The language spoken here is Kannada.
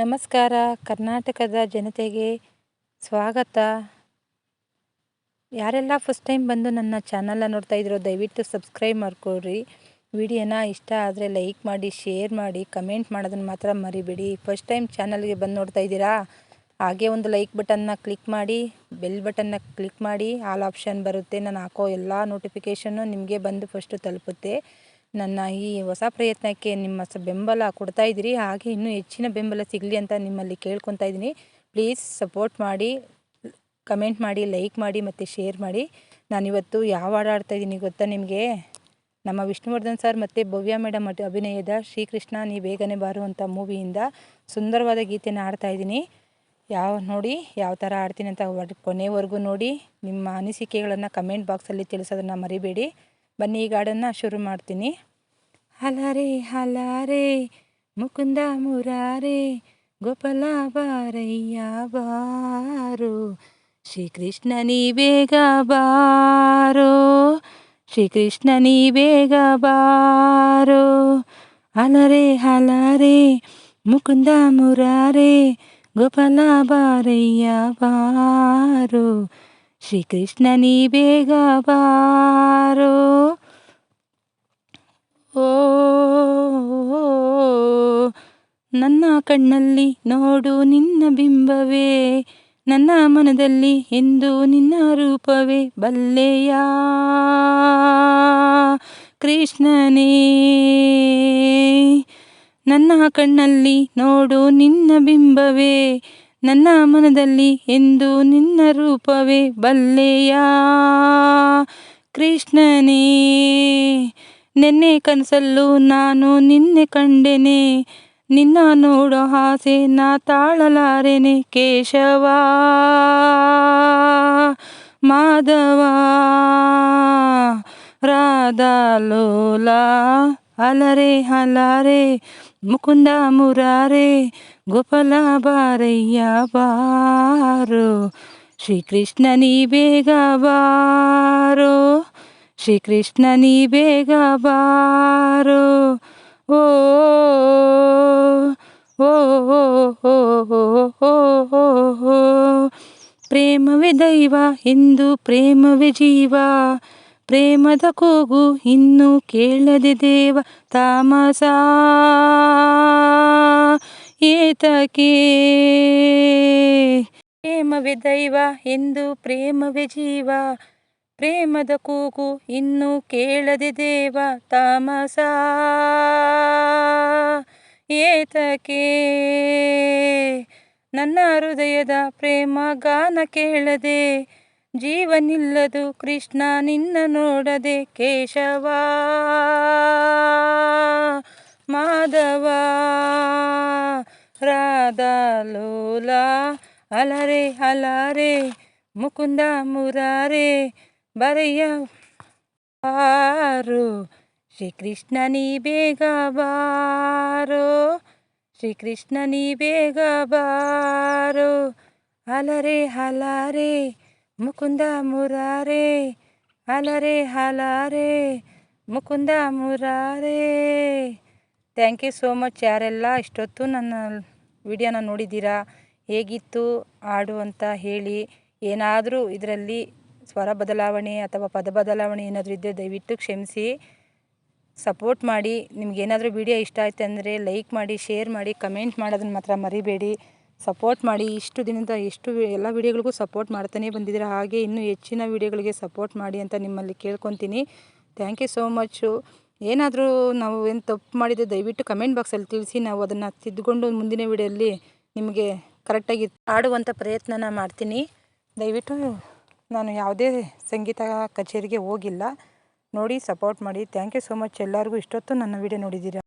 ನಮಸ್ಕಾರ. ಕರ್ನಾಟಕದ ಜನತೆಗೆ ಸ್ವಾಗತ. ಯಾರೆಲ್ಲ ಫಸ್ಟ್ ಟೈಮ್ ಬಂದು ನನ್ನ ಚಾನಲ್ನ ನೋಡ್ತಾ ಇದ್ದೀರೋ ದಯವಿಟ್ಟು ಸಬ್ಸ್ಕ್ರೈಬ್ ಮಾಡ್ಕೊಳ್ರಿ. ವಿಡಿಯೋನ ಇಷ್ಟ ಆದರೆ ಲೈಕ್ ಮಾಡಿ ಶೇರ್ ಮಾಡಿ ಕಮೆಂಟ್ ಮಾಡೋದನ್ನು ಮಾತ್ರ ಮರಿಬೇಡಿ. ಫಸ್ಟ್ ಟೈಮ್ ಚಾನಲ್ಗೆ ಬಂದು ನೋಡ್ತಾ ಇದ್ದೀರಾ? ಹಾಗೆ ಒಂದು ಲೈಕ್ ಬಟನ್ನ ಕ್ಲಿಕ್ ಮಾಡಿ ಬೆಲ್ ಬಟನ್ನ ಕ್ಲಿಕ್ ಮಾಡಿ ಆಲ್ ಆಪ್ಷನ್ ಬರುತ್ತೆ. ನಾನು ಹಾಕೋ ಎಲ್ಲ ನೋಟಿಫಿಕೇಷನ್ನು ನಿಮಗೆ ಬಂದು ಫಸ್ಟು ತಲುಪುತ್ತೆ. ನನ್ನ ಈ ಹೊಸ ಪ್ರಯತ್ನಕ್ಕೆ ನಿಮ್ಮ ಬೆಂಬಲ ಕೊಡ್ತಾ ಇದ್ದೀರಿ. ಹಾಗೆ ಇನ್ನೂ ಹೆಚ್ಚಿನ ಬೆಂಬಲ ಸಿಗಲಿ ಅಂತ ನಿಮ್ಮಲ್ಲಿ ಕೇಳ್ಕೊತಾ ಇದ್ದೀನಿ. ಪ್ಲೀಸ್ ಸಪೋರ್ಟ್ ಮಾಡಿ, ಕಮೆಂಟ್ ಮಾಡಿ, ಲೈಕ್ ಮಾಡಿ ಮತ್ತು ಶೇರ್ ಮಾಡಿ. ನಾನಿವತ್ತು ಯಾವ ಹಾಡು ಆಡ್ತಾ ಇದ್ದೀನಿ ಗೊತ್ತಾ ನಿಮಗೆ? ನಮ್ಮ ವಿಷ್ಣುವರ್ಧನ್ ಸರ್ ಮತ್ತು ಭವ್ಯ ಮೇಡಮ್ ಅಭಿನಯದ ಶ್ರೀಕೃಷ್ಣ ನೀ ಬೇಗನೆ ಬಾರುವಂಥ ಮೂವಿಯಿಂದ ಸುಂದರವಾದ ಗೀತೆನ ಆಡ್ತಾ ಇದ್ದೀನಿ. ಯಾವ, ನೋಡಿ ಯಾವ ಥರ ಆಡ್ತೀನಿ ಅಂತ ಕೊನೆವರೆಗೂ ನೋಡಿ. ನಿಮ್ಮ ಅನಿಸಿಕೆಗಳನ್ನು ಕಮೆಂಟ್ ಬಾಕ್ಸಲ್ಲಿ ತಿಳಿಸೋದನ್ನು ಮರಿಬೇಡಿ. ಬನ್ನಿ ಈ ಗಾಡನ್ನು ಶುರು ಮಾಡ್ತೀನಿ. ಹಲರೆ, ಹಲಾರೆ, ಮುಕುಂದ ಮುರಾರೆ ಗೋಪಾಲ ಬಾರಯ್ಯ ಬಾರು. ಶ್ರೀಕೃಷ್ಣ ನೀ ಬೇಗ ಬಾರೋ. ಶ್ರೀಕೃಷ್ಣ ನೀ ಬೇಗ ಬಾರೋ. ಹಲರೆ, ಹಲಾರೆ, ಮುಕುಂದ ಮುರಾರೆ ಗೋಪಾಲ ಬಾರಯ್ಯ ಬಾರೋ. ಶ್ರೀಕೃಷ್ಣ ನೀ ಬೇಗ ಬಾರೋ. ನನ್ನ ಕಣ್ಣಲ್ಲಿ ನೋಡು ನಿನ್ನ ಬಿಂಬವೇ, ನನ್ನ ಮನದಲ್ಲಿ ಎಂದು ನಿನ್ನ ರೂಪವೇ, ಬಲ್ಲೆಯ? ಕೃಷ್ಣನೇ, ನನ್ನ ಕಣ್ಣಲ್ಲಿ ನೋಡು ನಿನ್ನ ಬಿಂಬವೇ, ನನ್ನ ಮನದಲ್ಲಿ ಎಂದು ನಿನ್ನ ರೂಪವೇ, ಬಲ್ಲೆಯ? ಕೃಷ್ಣನೇ, ನೆನ್ನೆ ಕನಸಲ್ಲೂ ನಾನು ನಿನ್ನೆ ಕಂಡೆನೆ ನಿನ್ನ ನೋಡೋ ಆಸೆ ನಾ ತಾಳಲಾರೆನೆ ಕೇಶವ. ಮಾಧವ. ರಾಧಾಲೋಲ ಅಲರೆ ಹಲಾರೆ. ಮುಕುಂದ ಮುರಾರೆ. ಗೋಪಾಲ ಬಾರಯ್ಯ ಬಾರೋ. ಶ್ರೀಕೃಷ್ಣ ನೀ ಬೇಗ ಬಾರೋ. ಶ್ರೀಕೃಷ್ಣ ನೀ ಬೇಗ ಬಾರೋ. ಪ್ರೇಮವೇ ದೈವ ಎಂದು ಪ್ರೇಮವೇ ಜೀವ. ಪ್ರೇಮದ ಕೂಗು ಇನ್ನು ಕೇಳದೆ ದೇವ, ತಾಮಸ. ಏತಕೆ? ಪ್ರೇಮವೇ ದೈವ ಎಂದು ಪ್ರೇಮವೇ ಜೀವ. ಪ್ರೇಮದ ಕೂಗು ಇನ್ನು ಕೇಳದೆ ದೇವ ತಾಮಸ. ಏತಕೆ? ನನ್ನ ಹೃದಯದ ಪ್ರೇಮ ಗಾನ ಕೇಳದೆ, ಜೀವನಿಲ್ಲದು ಕೃಷ್ಣ ನಿನ್ನ ನೋಡದೆ ಕೇಶವ. ಮಾಧವ ರಾಧಾಲೋಲ ಅಲರೆ ಅಲಾರೆ, ಮುಕುಂದ ಮುರಾರೆ ಬರೆಯ ಶ್ರೀ ಶ್ರೀಕೃಷ್ಣ ನೀ ಬೇಗ ಬಾರೋ. ಶ್ರೀಕೃಷ್ಣ ನೀ ಬೇಗ ಬಾರೋ. ಹಲರೆ ಹಲಾರೆ, ಮುಕುಂದ ಮುರಾರೆ. ಹಲರೆ ಹಲಾರೆ, Mukunda Murare. Thank you so much ಯಾರೆಲ್ಲ ಇಷ್ಟೊತ್ತು ನನ್ನ ವಿಡಿಯೋನ ನೋಡಿದ್ದೀರಾ? ಹೇಗಿತ್ತು? ಹಾಡು ಅಂತ ಹೇಳಿ ಏನಾದರೂ ಇದರಲ್ಲಿ ಸ್ವರ ಬದಲಾವಣೆ ಅಥವಾ ಪದ ಬದಲಾವಣೆ ಏನಾದರೂ ಇದ್ದರೆ ದಯವಿಟ್ಟು ಕ್ಷಮಿಸಿ. ಸಪೋರ್ಟ್ ಮಾಡಿ. ನಿಮಗೇನಾದರೂ ವಿಡಿಯೋ ಇಷ್ಟ ಆಯಿತು ಅಂದರೆ ಲೈಕ್ ಮಾಡಿ ಶೇರ್ ಮಾಡಿ ಕಮೆಂಟ್ ಮಾಡೋದನ್ನು ಮಾತ್ರ ಮರಿಬೇಡಿ. ಸಪೋರ್ಟ್ ಮಾಡಿ. ಇಷ್ಟು ದಿನದ ಎಷ್ಟು ಎಲ್ಲ ವಿಡಿಯೋಗಳಿಗೂ ಸಪೋರ್ಟ್ ಮಾಡ್ತಾನೆ ಬಂದಿದ್ದೀರಾ? ಹಾಗೆ ಇನ್ನೂ ಹೆಚ್ಚಿನ ವಿಡಿಯೋಗಳಿಗೆ ಸಪೋರ್ಟ್ ಮಾಡಿ ಅಂತ ನಿಮ್ಮಲ್ಲಿ ಕೇಳ್ಕೊತೀನಿ. ಥ್ಯಾಂಕ್ ಯು ಸೋ ಮಚ್ಚು ಏನಾದರೂ ನಾವು ಏನು ತಪ್ಪು ಮಾಡಿದರೆ ದಯವಿಟ್ಟು ಕಮೆಂಟ್ ಬಾಕ್ಸಲ್ಲಿ ತಿಳಿಸಿ. ನಾವು ಅದನ್ನು ತಿದ್ದುಕೊಂಡು ಮುಂದಿನ ವಿಡಿಯೋಲ್ಲಿ ನಿಮಗೆ ಕರೆಕ್ಟಾಗಿ ಆಡುವಂಥ ಪ್ರಯತ್ನನ ಮಾಡ್ತೀನಿ. ದಯವಿಟ್ಟು ನಾನು ಯಾವುದೇ ಸಂಗೀತ ಕಚೇರಿಗೆ ಹೋಗಿಲ್ಲ. ನೋಡಿ, ಸಪೋರ್ಟ್ ಮಾಡಿ. ಥ್ಯಾಂಕ್ ಯು ಸೋ ಮಚ್ ಎಲ್ಲರಿಗೂ. ಇಷ್ಟೊತ್ತು ನನ್ನ ವಿಡಿಯೋ ನೋಡಿದ್ದೀರಾ?